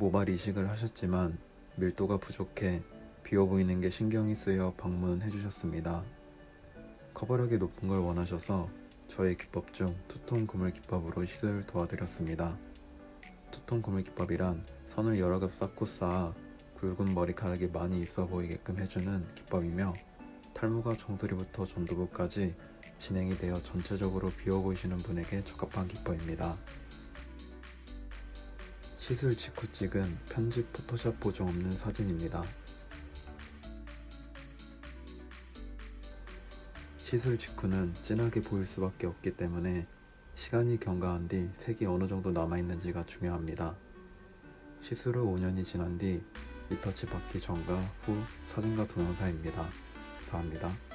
모발 이식을 하셨지만 밀도가 부족해 비어 보이는 게 신경이 쓰여 방문해 주셨습니다. 커버력이 높은 걸 원하셔서 저의 기법 중 투톤 그물 기법으로 시술을 도와드렸습니다. 투톤 그물 기법이란 선을 여러 겹 쌓고 쌓아 굵은 머리카락이 많이 있어 보이게끔 해주는 기법이며 탈모가 정수리부터 전두부까지 진행이 되어 전체적으로 비어 보이시는 분에게 적합한 기법입니다. 시술 직후 찍은 편집 포토샵 보정 없는 사진입니다. 시술 직후는 진하게 보일 수밖에 없기 때문에 시간이 경과한 뒤 색이 어느 정도 남아있는지가 중요합니다. 시술 후 5년이 지난 뒤 리터치 받기 전과 후 사진과 동영상입니다. 감사합니다.